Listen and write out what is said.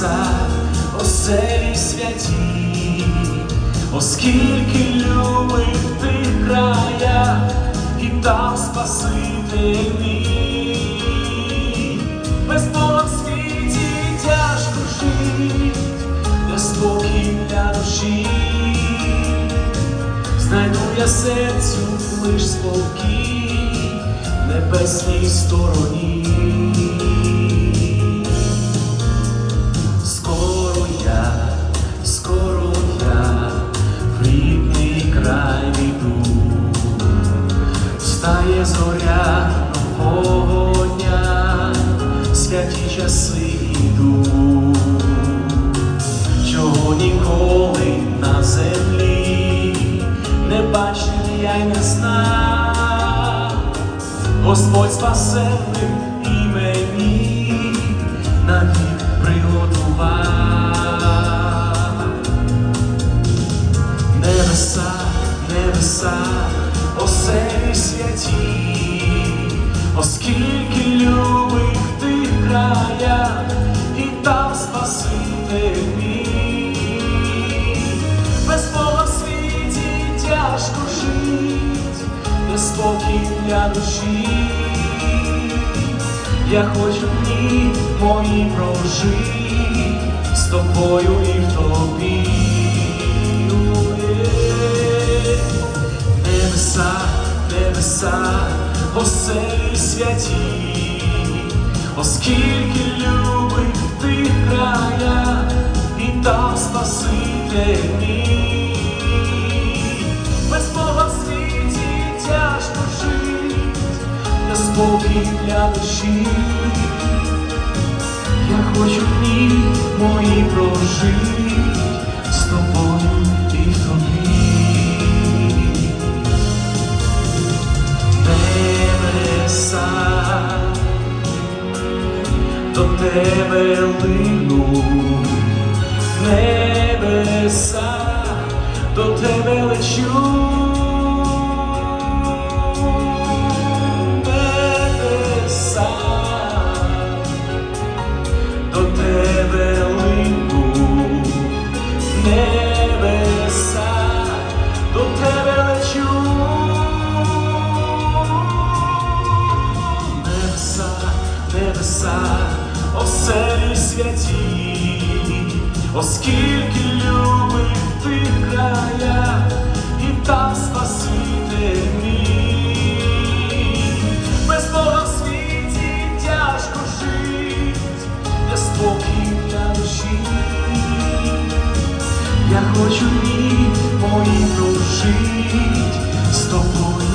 небеса, оселі святі, оскільки любив ти края, і там спаситель мій. без Бога в світі тяжко жить, де спокій для душі, знайду я серцю лиш спокій небесній стороні. Встає зоря нового дня, святі часи йду, чого ніколи на землі не бачив я й не знав. Господь спасенним Без Бога в тяжко жить, без спокій для душі. Я хочу дні мої прожить з тобою і в тобі. Небеса, небеса, оселі святі, оскільки любив спокій для душі. Я хочу дні мої прожить з тобою і в тобі. Небеса до тебе лину, небеса до тебе лечу. Святі, оскільки любив ти края, і там спаситель мій. Без Бога в світі тяжко жить, для спокій душі. Я хочу дні мої прожить з тобою